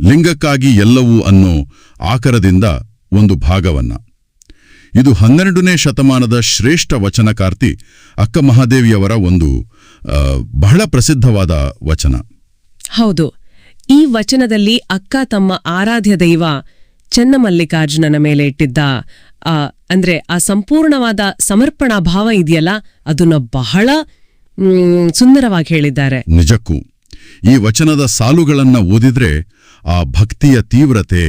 ಲಿಂಗಕ್ಕಾಗಿ ಎಲ್ಲವೂ ಅನ್ನೋ ಆಕರದಿಂದ ಒಂದು ಭಾಗವನ್ನ. ಇದು ಹನ್ನೆರಡನೇ ಶತಮಾನದ ಶ್ರೇಷ್ಠ ವಚನಕಾರ್ತಿ ಅಕ್ಕ ಮಹಾದೇವಿಯವರ ಒಂದು ಬಹಳ ಪ್ರಸಿದ್ಧವಾದ ವಚನ. ಹೌದು. ಈ ವಚನದಲ್ಲಿ ಅಕ್ಕ ತಮ್ಮ ಆರಾಧ್ಯ ದೈವ ಚನ್ನಮಲ್ಲಿಕಾರ್ಜುನನ ಮೇಲೆ ಇಟ್ಟಿದ್ದ ಅಂದ್ರೆ ಆ ಸಂಪೂರ್ಣವಾದ ಸಮರ್ಪಣಾ ಭಾವ ಇದೆಯಲ್ಲ ಅದನ್ನ ಬಹಳ ಸುಂದರವಾಗಿ ಹೇಳಿದ್ದಾರೆ. ನಿಜಕ್ಕೂ. ಈ ವಚನದ ಸಾಲುಗಳನ್ನ ಓದಿದ್ರೆ ಆ ಭಕ್ತಿಯ ತೀವ್ರತೆ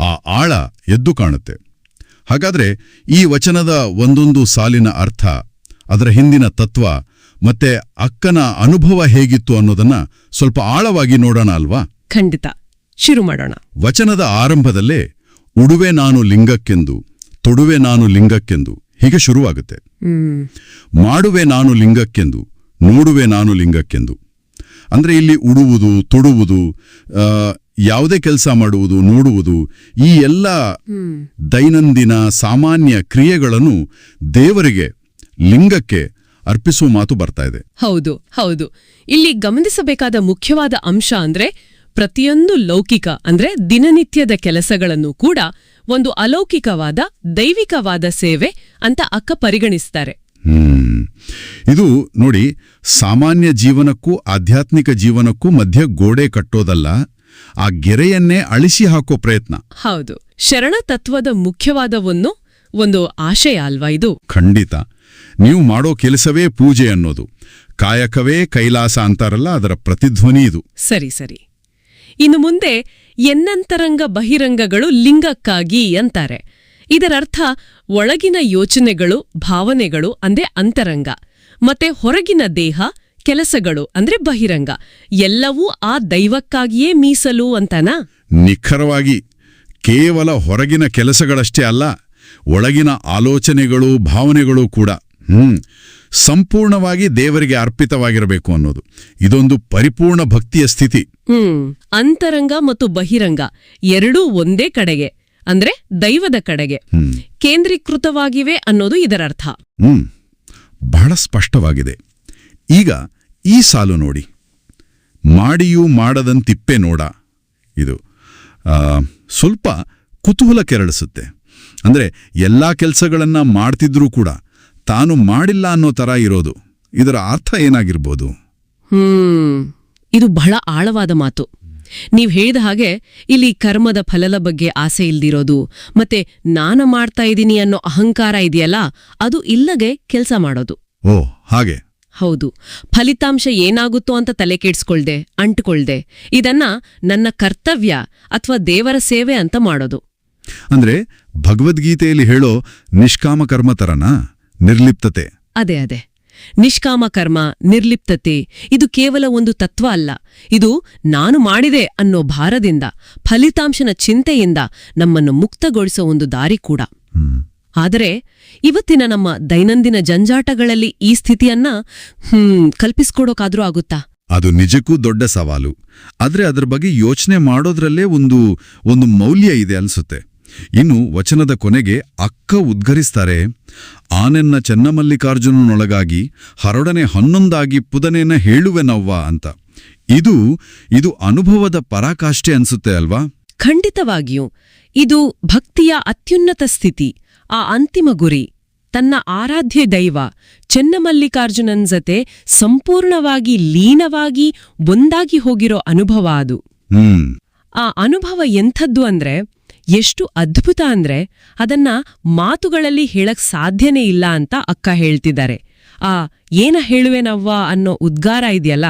ಆ ಆಳ ಎದ್ದು ಕಾಣುತ್ತೆ. ಹಾಗಾದ್ರೆ ಈ ವಚನದ ಒಂದೊಂದು ಸಾಲಿನ ಅರ್ಥ ಅದರ ಹಿಂದಿನ ತತ್ವ ಮತ್ತೆ ಅಕ್ಕನ ಅನುಭವ ಹೇಗಿತ್ತು ಅನ್ನೋದನ್ನ ಸ್ವಲ್ಪ ಆಳವಾಗಿ ನೋಡೋಣ ಅಲ್ವಾ? ಖಂಡಿತ. ಶುರು ಮಾಡೋಣ. ವಚನದ ಆರಂಭದಲ್ಲೇ ಉಡುವೆ ನಾನು ಲಿಂಗಕ್ಕೆಂದು ತೊಡುವೆ ನಾನು ಲಿಂಗಕ್ಕೆಂದು ಹೀಗೆ ಶುರುವಾಗುತ್ತೆ. ಮಾಡುವೆ ನಾನು ಲಿಂಗಕ್ಕೆಂದು ನೋಡುವೆ ನಾನು ಲಿಂಗಕ್ಕೆಂದು ಅಂದ್ರೆ ಇಲ್ಲಿ ಉಡುವುದು ತೊಡುವುದು ಆ, ಯಾವುದೇ ಕೆಲಸ ಮಾಡುವುದು ನೋಡುವುದು ಈ ಎಲ್ಲ ದೈನಂದಿನ ಸಾಮಾನ್ಯ ಕ್ರಿಯೆಗಳನ್ನು ದೇವರಿಗೆ ಲಿಂಗಕ್ಕೆ ಅರ್ಪಿಸುವ ಮಾತು ಬರ್ತಾ ಇದೆ. ಹೌದು ಹೌದು. ಇಲ್ಲಿ ಗಮನಿಸಬೇಕಾದ ಮುಖ್ಯವಾದ ಅಂಶ ಅಂದ್ರೆ ಪ್ರತಿಯೊಂದು ಲೌಕಿಕ ಅಂದ್ರೆ ದಿನನಿತ್ಯದ ಕೆಲಸಗಳನ್ನು ಕೂಡ ಒಂದು ಅಲೌಕಿಕವಾದ ದೈವಿಕವಾದ ಸೇವೆ ಅಂತ ಅಕ್ಕ ಪರಿಗಣಿಸ್ತಾರೆ. ಇದು ನೋಡಿ ಸಾಮಾನ್ಯ ಜೀವನಕ್ಕೂ ಆಧ್ಯಾತ್ಮಿಕ ಜೀವನಕ್ಕೂ ಮಧ್ಯ ಗೋಡೆ ಕಟ್ಟೋದಲ್ಲ ಆ ಗೆರೆಯನ್ನೇ ಅಳಿಸಿ ಹಾಕೋ ಪ್ರಯತ್ನ. ಹೌದು. ಶರಣ ತತ್ವದ ಮುಖ್ಯವಾದ ಒಂದು ಒಂದು ಆಶಯ ಅಲ್ವಾ ಇದು? ಖಂಡಿತ. ನೀವು ಮಾಡೋ ಕೆಲಸವೇ ಪೂಜೆ ಅನ್ನೋದು. ಕಾಯಕವೇ ಕೈಲಾಸ ಅಂತಾರಲ್ಲ ಅದರ ಪ್ರತಿಧ್ವನಿ ಇದು. ಸರಿ ಸರಿ. ಇನ್ನು ಮುಂದೆ ಎನ್ನಂತರಂಗ ಬಹಿರಂಗಗಳು ಲಿಂಗಕ್ಕಾಗಿ ಅಂತಾರೆ. ಇದರರ್ಥ ಒಳಗಿನ ಯೋಚನೆಗಳು ಭಾವನೆಗಳು ಅಂದೇ ಅಂತರಂಗ. ಮತ್ತೆ ಹೊರಗಿನ ದೇಹ ಕೆಲಸಗಳು ಅಂದ್ರೆ ಬಹಿರಂಗ ಎಲ್ಲವೂ ಆ ದೈವಕ್ಕಾಗಿಯೇ ಮೀಸಲು ಅಂತನಾ? ನಿಖರವಾಗಿ ಕೇವಲ ಹೊರಗಿನ ಕೆಲಸಗಳಷ್ಟೇ ಅಲ್ಲ ಒಳಗಿನ ಆಲೋಚನೆಗಳು ಭಾವನೆಗಳು ಕೂಡ ಹ್ಮ್ ಸಂಪೂರ್ಣವಾಗಿ ದೇವರಿಗೆ ಅರ್ಪಿತವಾಗಿರಬೇಕು ಅನ್ನೋದು. ಇದೊಂದು ಪರಿಪೂರ್ಣ ಭಕ್ತಿಯ ಸ್ಥಿತಿ. ಹ್ಮ್ ಅಂತರಂಗ ಮತ್ತು ಬಹಿರಂಗ ಎರಡೂ ಒಂದೇ ಕಡೆಗೆ ಅಂದ್ರೆ ದೈವದ ಕಡೆಗೆ ಕೇಂದ್ರೀಕೃತವಾಗಿವೆ ಅನ್ನೋದು ಇದರರ್ಥ. ಹ್ಮ್ ಬಹಳ ಸ್ಪಷ್ಟವಾಗಿದೆ. ಈಗ ಈ ಸಾಲು ನೋಡಿ. ಮಾಡಿಯೂ ಮಾಡದಂತಿಪ್ಪೆ ನೋಡ. ಇದು ಸ್ವಲ್ಪ ಕುತೂಹಲ ಕೆರಳಿಸುತ್ತೆ. ಅಂದರೆ ಎಲ್ಲ ಕೆಲಸಗಳನ್ನು ಮಾಡ್ತಿದ್ರೂ ಕೂಡ ತಾನು ಮಾಡಿಲ್ಲ ಅನ್ನೋ ಥರ ಇರೋದು. ಇದರ ಅರ್ಥ ಏನಾಗಿರ್ಬೋದು? ಇದು ಬಹಳ ಆಳವಾದ ಮಾತು. ನೀವು ಹೇಳಿದ ಹಾಗೆ ಇಲ್ಲಿ ಕರ್ಮದ ಫಲದ ಬಗ್ಗೆ ಆಸೆ ಇಲ್ದಿರೋದು ಮತ್ತೆ ನಾನು ಮಾಡ್ತಾ ಇದ್ದೀನಿ ಅನ್ನೋ ಅಹಂಕಾರ ಇದೆಯಲ್ಲ ಅದು ಇಲ್ಲಗೆ ಕೆಲಸ ಮಾಡೋದು. ಓ ಹಾಗೆ. ಹೌದು. ಫಲಿತಾಂಶ ಏನಾಗುತ್ತೋ ಅಂತ ತಲೆ ಕೆಡ್ಸ್ಕೊಳ್ದೆ ಅಂಟ್ಕೊಳ್ದೆ. ಇದನ್ನ ನನ್ನ ಕರ್ತವ್ಯ ಅಥವಾ ದೇವರ ಸೇವೆ ಅಂತ ಮಾಡೋದು. ಅಂದ್ರೆ ಭಗವದ್ಗೀತೆಯಲ್ಲಿ ಹೇಳೋ ನಿಷ್ಕಾಮ ಕರ್ಮ ತರನಾ? ನಿರ್ಲಿಪ್ತತೆ. ಅದೇ ಅದೇ. ನಿಷ್ಕಾಮ ಕರ್ಮ ನಿರ್ಲಿಪ್ತತೆ ಇದು ಕೇವಲ ಒಂದು ತತ್ವ ಅಲ್ಲ. ಇದು ನಾನು ಮಾಡಿದೆ ಅನ್ನೋ ಭಾರದಿಂದ ಫಲಿತಾಂಶನ ಚಿಂತೆಯಿಂದ ನಮ್ಮನ್ನು ಮುಕ್ತಗೊಳಿಸೋ ಒಂದು ದಾರಿ ಕೂಡ. ಹ್ಮ್. ಆದರೆ ಇವತ್ತಿನ ನಮ್ಮ ದೈನಂದಿನ ಜಂಜಾಟಗಳಲ್ಲಿ ಈ ಸ್ಥಿತಿಯನ್ನ ಹ್ಮ್ ಕಲ್ಪಿಸ್ಕೊಡೋಕಾದ್ರೂ ಆಗುತ್ತಾ? ಅದು ನಿಜಕ್ಕೂ ದೊಡ್ಡ ಸವಾಲು. ಆದರೆ ಅದರ ಬಗ್ಗೆ ಯೋಚನೆ ಮಾಡೋದ್ರಲ್ಲೇ ಒಂದು ಒಂದು ಮೌಲ್ಯ ಇದೆ ಅನ್ಸುತ್ತೆ. ಇನ್ನು ವಚನದ ಕೊನೆಗೆ ಅಕ್ಕ ಉದ್ಗರಿಸ್ತಾರೆ ಆನೆನ್ನ ಚೆನ್ನಮಲ್ಲಿಕಾರ್ಜುನನೊಳಗಾಗಿ ಹರಡನೆ ಹನ್ನೊಂದಾಗಿ ಪುದನೇನ ಹೇಳುವೆನವ್ವ ಅಂತ. ಇದು ಇದು ಅನುಭವದ ಪರಾಕಾಷ್ಠೆ ಅನ್ಸುತ್ತೆ ಅಲ್ವಾ? ಖಂಡಿತವಾಗಿಯೂ. ಇದು ಭಕ್ತಿಯ ಅತ್ಯುನ್ನತ ಸ್ಥಿತಿ. ಆ ಅಂತಿಮ ಗುರಿ ತನ್ನ ಆರಾಧ್ಯ ದೈವ ಚೆನ್ನಮಲ್ಲಿಕಾರ್ಜುನನ್ ಜತೆ ಸಂಪೂರ್ಣವಾಗಿ ಲೀನವಾಗಿ ಒಂದಾಗಿ ಹೋಗಿರೋ ಅನುಭವ ಅದು. ಆ ಅನುಭವ ಎಂಥದ್ದು ಅಂದ್ರೆ ಎಷ್ಟು ಅದ್ಭುತ ಅಂದ್ರೆ ಅದನ್ನ ಮಾತುಗಳಲ್ಲಿ ಹೇಳಕ್ ಸಾಧ್ಯನೇ ಇಲ್ಲ ಅಂತ ಅಕ್ಕ ಹೇಳ್ತಿದ್ದಾರೆ. ಆ ಏನ ಹೇಳುವೆನವ್ವ ಅನ್ನೋ ಉದ್ಗಾರ ಇದೆಯಲ್ಲ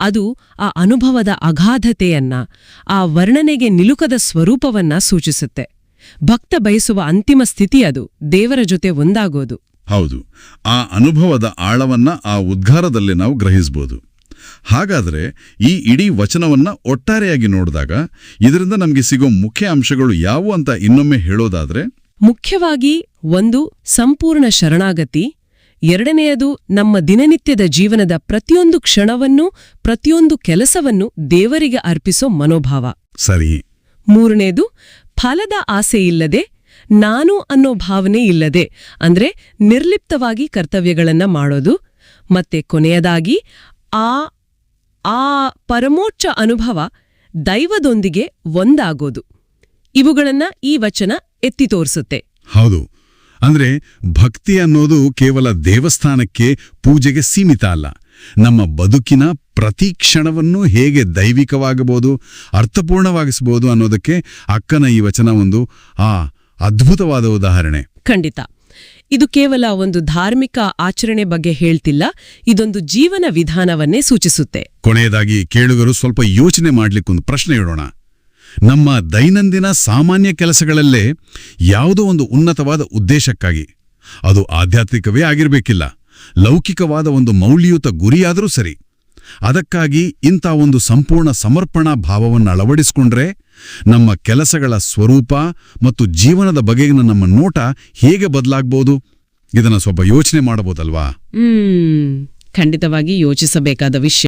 ಅದು ಆ ಅನುಭವದ ಅಗಾಧತೆಯನ್ನ ಆ ವರ್ಣನೆಗೆ ನಿಲುಕದ ಸ್ವರೂಪವನ್ನ ಸೂಚಿಸುತ್ತೆ. ಭಕ್ತ ಬಯಸುವ ಅಂತಿಮ ಸ್ಥಿತಿ ಅದು. ದೇವರ ಜೊತೆ ಒಂದಾಗೋದು. ಹೌದು. ಆ ಅನುಭವದ ಆಳವನ್ನ ಆ ಉದ್ಗಾರದಲ್ಲಿ ನಾವು ಗ್ರಹಿಸಬಹುದು ಹಾಗಾದ್ರೆ ಈ ಇಡೀ ವಚನವನ್ನ ಒಟ್ಟಾರೆಯಾಗಿ ನೋಡಿದಾಗ ಇದರಿಂದ ನಮಗೆ ಸಿಗೋ ಮುಖ್ಯ ಅಂಶಗಳು ಯಾವುವು ಅಂತ ಇನ್ನೊಮ್ಮೆ ಹೇಳೋದಾದ್ರೆ ಮುಖ್ಯವಾಗಿ ಒಂದು ಸಂಪೂರ್ಣ ಶರಣಾಗತಿ ಎರಡನೆಯದು ನಮ್ಮ ದಿನನಿತ್ಯದ ಜೀವನದ ಪ್ರತಿಯೊಂದು ಕ್ಷಣವನ್ನು ಪ್ರತಿಯೊಂದು ಕೆಲಸವನ್ನು ದೇವರಿಗೆ ಅರ್ಪಿಸೋ ಮನೋಭಾವ. ಸರಿ. ಮೂರನೇದು ಫಲದ ಆಸೆ ಇಲ್ಲದೆ ನಾನು ಅನ್ನೋ ಭಾವನೆ ಇಲ್ಲದೆ, ಅಂದ್ರೆ ನಿರ್ಲಿಪ್ತವಾಗಿ ಕರ್ತವ್ಯಗಳನ್ನು ಮಾಡೋದು. ಮತ್ತೆ ಕೊನೆಯದಾಗಿ, ಆ ಆ ಪರಮೋಚ್ಚ ಅನುಭವ ದೈವದೊಂದಿಗೆ ಒಂದಾಗೋದು. ಇವುಗಳನ್ನ ಈ ವಚನ ಎತ್ತಿ ತೋರಿಸುತ್ತೆ. ಹೌದು. ಅಂದ್ರೆ ಭಕ್ತಿ ಅನ್ನೋದು ಕೇವಲ ದೇವಸ್ಥಾನಕ್ಕೆ ಪೂಜೆಗೆ ಸೀಮಿತ ಅಲ್ಲ. ನಮ್ಮ ಬದುಕಿನ ಪ್ರತಿ ಕ್ಷಣವನ್ನು ಹೇಗೆ ದೈವಿಕವಾಗಬಹುದು ಅರ್ಥಪೂರ್ಣವಾಗಿಸಬಹುದು ಅನ್ನೋದಕ್ಕೆ ಅಕ್ಕನ ಈ ವಚನ ಒಂದು ಆ ಅದ್ಭುತವಾದ ಉದಾಹರಣೆ. ಖಂಡಿತ. ಇದು ಕೇವಲ ಒಂದು ಧಾರ್ಮಿಕ ಆಚರಣೆ ಬಗ್ಗೆ ಹೇಳ್ತಿಲ್ಲ ಇದೊಂದು ಜೀವನ ವಿಧಾನವನ್ನೇ ಸೂಚಿಸುತ್ತೆ. ಕೊನೆಯದಾಗಿ ಕೇಳುಗರು ಸ್ವಲ್ಪ ಯೋಚನೆ ಮಾಡ್ಲಿಕ್ಕೊಂದು ಪ್ರಶ್ನೆ ಇಡೋಣ. ನಮ್ಮ ದೈನಂದಿನ ಸಾಮಾನ್ಯ ಕೆಲಸಗಳಲ್ಲೇ ಯಾವುದೋ ಒಂದು ಉನ್ನತವಾದ ಉದ್ದೇಶಕ್ಕಾಗಿ ಅದು ಆಧ್ಯಾತ್ಮಿಕವೇ ಆಗಿರಬೇಕಿಲ್ಲ. ಲೌಕಿಕವಾದ ಒಂದು ಮೌಲ್ಯಯುತ ಗುರಿಯಾದರೂ ಸರಿ, ಅದಕ್ಕಾಗಿ ಇಂಥ ಒಂದು ಸಂಪೂರ್ಣ ಸಮರ್ಪಣಾ ಭಾವವನ್ನು ಅಳವಡಿಸಿಕೊಂಡ್ರೆ ನಮ್ಮ ಕೆಲಸಗಳ ಸ್ವರೂಪ ಮತ್ತು ಜೀವನದ ಬಗೆಗಿನ ನಮ್ಮ ನೋಟ ಹೇಗೆ ಬದಲಾಗ್ಬೋದು? ಇದನ್ನು ಸ್ವಲ್ಪ ಯೋಚನೆ ಮಾಡಬಹುದಲ್ವಾ? ಖಂಡಿತವಾಗಿ ಯೋಚಿಸಬೇಕಾದ ವಿಷಯ.